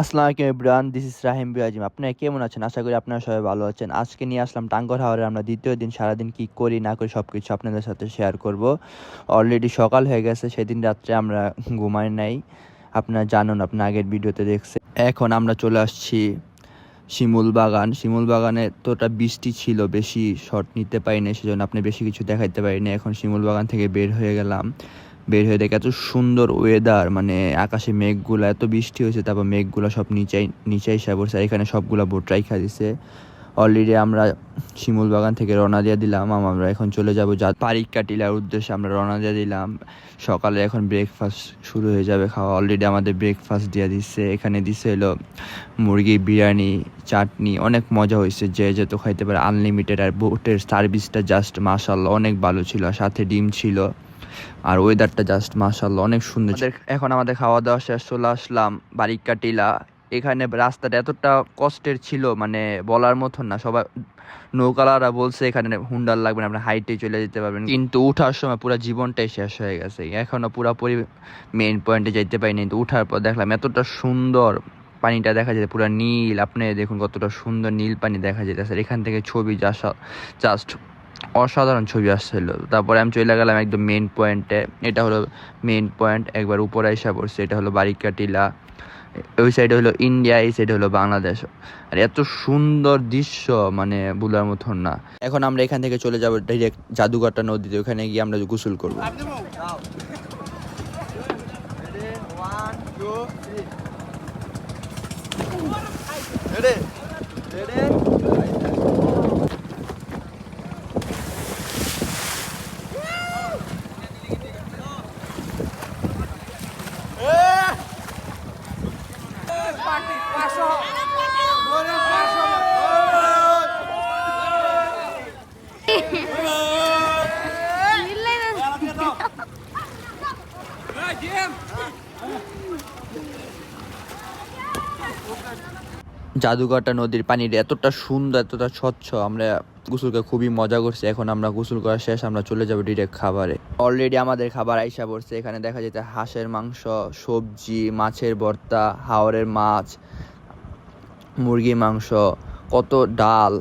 আসসালামু আলাইকুম Ibran this is রাহিম বিয়াজিম আপনারা কেমন আছেন? আশা করি আপনারা সবাই ভালো আছেন। আজকে নিয়ে আসলাম টাঙ্গর হাওয়ারে। আমরা দ্বিতীয় দিন সারাদিন কি করি, না করি সব কিছু আপনাদের সাথে শেয়ার করব। অলরেডি সকাল হয়ে গেছে, সেদিন রাত্রে আমরা ঘুমাই নাই। আপনারা জানুন আপনার আগের ভিডিওতে দেখছে এখন আমরা চলে আসছি শিমুল বাগান। শিমুল বাগানে তোটা বৃষ্টি ছিল, বেশি শট নিতে পারিনি, সেজন্য আপনি বেশি কিছু দেখাইতে পারিনি। এখন শিমুল বাগান থেকে বের হয়ে গেলাম। বের হয়ে দেখে এত সুন্দর ওয়েদার মানে আকাশে মেঘগুলো, এত বৃষ্টি হয়েছে, তারপর মেঘগুলো সব নিচাই নিচাই এসে পড়ছে এখানে সবগুলা বোট রাইখা দিছে অলরেডি আমরা শিমুল বাগান থেকে রওনা দিয়ে দিলাম আমরা এখন চলে যাব যা পারিকা টিলার উদ্দেশ্যে আমরা রওনা দিয়ে দিলাম। সকালে এখন ব্রেকফাস্ট শুরু হয়ে যাবে খাওয়া অলরেডি আমাদের ব্রেকফাস্ট দিয়ে দিচ্ছে এখানে দিছে হলো মুরগি, বিরিয়ানি, চাটনি, অনেক মজা হয়েছে, যে যে তো খাইতে পারে আনলিমিটেড আর বোটের সার্ভিসটা জাস্ট মাসাল্লাহ অনেক ভালো ছিল সাথে ডিম ছিল। আর ওয়েদারটা জাস্ট মাসাল্লাহ অনেক সুন্দর এখন আমাদের খাওয়া দাওয়া শেষ, চলে আসলাম বারিকা টিলা এখানে রাস্তাটা এতটা কষ্টের ছিল মানে বলার মতন না। সবাই নৌকালারা বলছে এখানে হুন্ডার লাগবে না, আপনি হাইটে চলে যেতে পারবেন। কিন্তু উঠার সময় পুরো জীবনটাই শেষ হয়ে গেছে। এখনও পুরোপুরি মেইন পয়েন্টে যেতে পারিনি। কিন্তু উঠার পর দেখলাম এতটা সুন্দর পানিটা দেখা যায়, পুরো নীল। আপনি দেখুন কতটা সুন্দর নীল পানি দেখা যেতেছে এখান থেকে ছবি জাস্ট অসাধারণ ছবি আসছিল। তারপরে আমি চলে গেলাম একদম মেন পয়েন্টে এটা হলো মেন পয়েন্ট একবার উপরে এসে পড়ছে। এটা হলো বারিকা টিলা ওই সাইডে হলো ইন্ডিয়া এই সাইডে হলো বাংলাদেশ। আর এত সুন্দর দৃশ্য মানে বলার মতন না। এখন আমরা এখান থেকে চলে যাব ডাইরেক্ট জাদুঘরটা নদীতে। ওখানে গিয়ে আমরা গোসল করব। জাদুঘরটা নদীর পানির এতটা সুন্দর, এতটা স্বচ্ছ। আমরা গোসলকে খুবই মজা করছি। এখন আমরা গোসল করা শেষ, আমরা চলে যাব ডিরেক্ট খাবারে। অলরেডি আমাদের খাবার আইসা পড়ছে। এখানে দেখা যেতে হাঁসের মাংস, সবজি, মাছের ভর্তা, হাওরের মাছ মুরগি মাংস, কত ডাল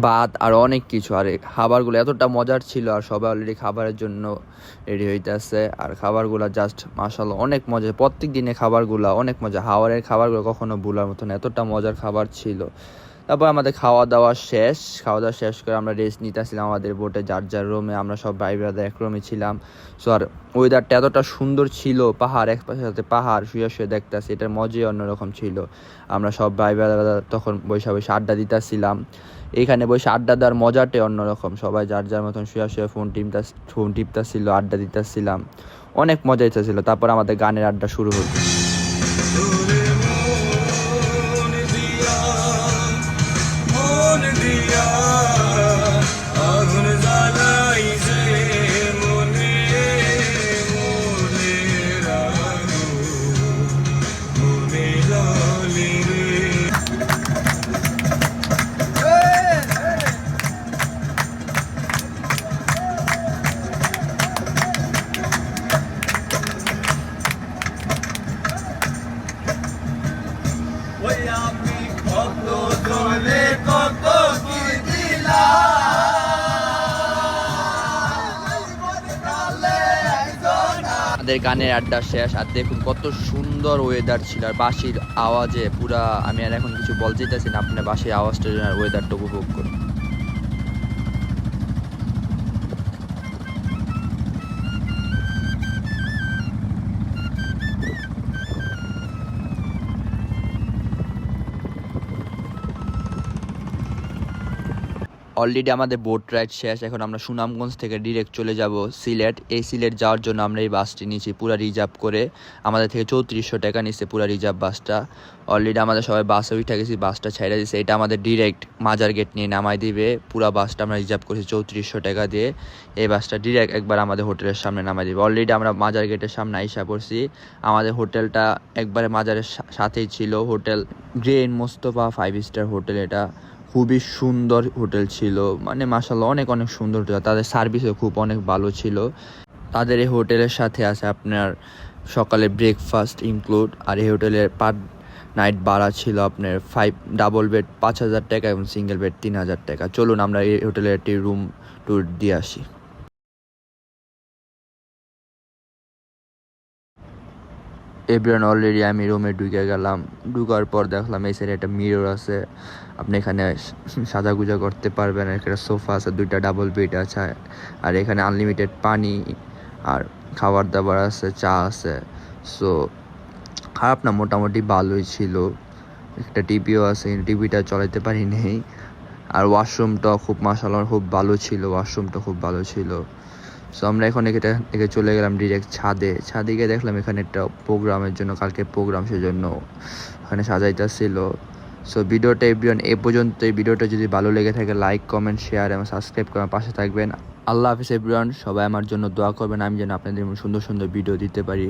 ভাত আর অনেক কিছু। আর খাবারগুলো এতটা মজার ছিল আর সবাই অলরেডি খাবারের জন্য রেডি হইতেছে। আর খাবারগুলো জাস্ট মাসাল্লাহ অনেক মজা। প্রত্যেক দিনে খাবারগুলো অনেক মজা। হাওয়ারের খাবারগুলো কখনো ভুলার মতো না। এতটা মজার খাবার ছিল। তারপর আমাদের খাওয়া দাওয়া শেষ। খাওয়া দাওয়া শেষ করে আমরা রেস্ট নিতেছিলাম আমাদের বোটে যার যার রুমে আমরা সব ভাই ব্রাদার এক রুমে ছিলাম। সো আর ওয়েদারটা এতটা সুন্দর ছিল, পাহাড়, এক পাশে সাথে পাহাড়, শুয়ে শুয়ে দেখতেছি, এটার মজাই অন্যরকম ছিল। আমরা সব ভাই ব্রাদার তখন বসে বসে আড্ডা দিতেছিলাম। এখানে বসে আড্ডা দেওয়ার মজাটাই অন্যরকম। সবাই যার যার মতন শুয়ে শুয়ে ফোন টিপতা ফোন টিপতেছিল, আড্ডা দিতেছিলাম। অনেক মজা ইচ্ছা হইতেছিল। তারপর আমাদের গানের আড্ডা শুরু হলো আমাদের গানের আড্ডা শেষ, আর দেখুন কত সুন্দর ওয়েদার ছিল, আর বাঁশির আওয়াজে পুরা, আমি আর এখন কিছু বলতে চাইছি না, আপনার বাঁশির আওয়াজটা ওয়েদারটা উপভোগ করুন। অলরেডি আমাদের বোট রাইড শেষ, এখন আমরা সুনামগঞ্জ থেকে ডিরেক্ট চলে যাব সিলেট। এই সিলেট যাওয়ার জন্য আমরা এই বাসটি নিয়েছি পুরা রিজার্ভ করে। আমাদের থেকে চৌত্রিশশো টাকা নিচ্ছে পুরা রিজার্ভ বাসটা। অলরেডি আমাদের সবাই বাসে উঠে গেছি বাসটা ছেড়ে দিয়েছে। এটা আমাদের ডিরেক্ট মাজার গেট নিয়ে নামাই দিবে। পুরা বাসটা আমরা রিজার্ভ করেছি চৌত্রিশশো টাকা দিয়ে। এই বাসটা ডিরেক্ট একবার আমাদের হোটেলের সামনে নামাই দিবে। অলরেডি আমরা মাজার গেটের সামনে আইসা পড়ছি। আমাদের হোটেলটা একবারে মাজারের সাথেই ছিল। Hotel grand Mostafa five star hotel এটা। খুবই সুন্দর হোটেল ছিল। মানে মাসাল্লাহ অনেক অনেক সুন্দর হোটেল। তাদের সার্ভিসও খুব অনেক ভালো ছিল। তাদের এই হোটেলের সাথে আছে আপনার সকালে ব্রেকফাস্ট ইনক্লুড আর এই হোটেলের পার নাইট ভাড়া ছিল আপনার ফাইভ ডাবল বেড পাঁচ হাজার টাকা এবং সিঙ্গেল বেড তিন হাজার টাকা। চলুন আমরা এই হোটেলের একটি রুম ট্যুর দিয়ে আসি। এভরিওয়ান অলরেডি আমি রুমে ঢুকে গেলাম। ঢুকার পর দেখলাম এই সাইডে একটা মিরর আছে। আপনি এখানে সাজাগুজা করতে পারবেন। এখানে সোফা আছে, দুইটা ডাবল বেড আছে। আর এখানে আনলিমিটেড পানি আর খাবার দাবার আছে, চা আছে। সো খারাপ না, মোটামুটি ভালোই ছিল। একটা টিভিও আছে টিভিটা চলাইতে পারি নেই। আর ওয়াশরুমটাও খুব মাসাল্লাহ খুব ভালো ছিল। ওয়াশরুমটা খুব ভালো ছিল। সো আমরা এখন এটা থেকে চলে গেলাম ডিরেক্ট ছাদে। ছাদে গিয়ে দেখলাম এখানে একটা প্রোগ্রামের জন্য, কালকে প্রোগ্রাম সেজন্য ওখানে সাজাইতেছিল। সো ভিডিওটা এভরিওয়ান এ পর্যন্ত। এই ভিডিওটা যদি ভালো লেগে থাকে লাইক কমেন্ট শেয়ার এবং সাবস্ক্রাইব করে পাশে থাকবেন। আল্লাহ হাফিজ এভরিওয়ান সবাই আমার জন্য দোয়া করবেন। আমি যেন আপনাদের সুন্দর সুন্দর ভিডিও দিতে পারি।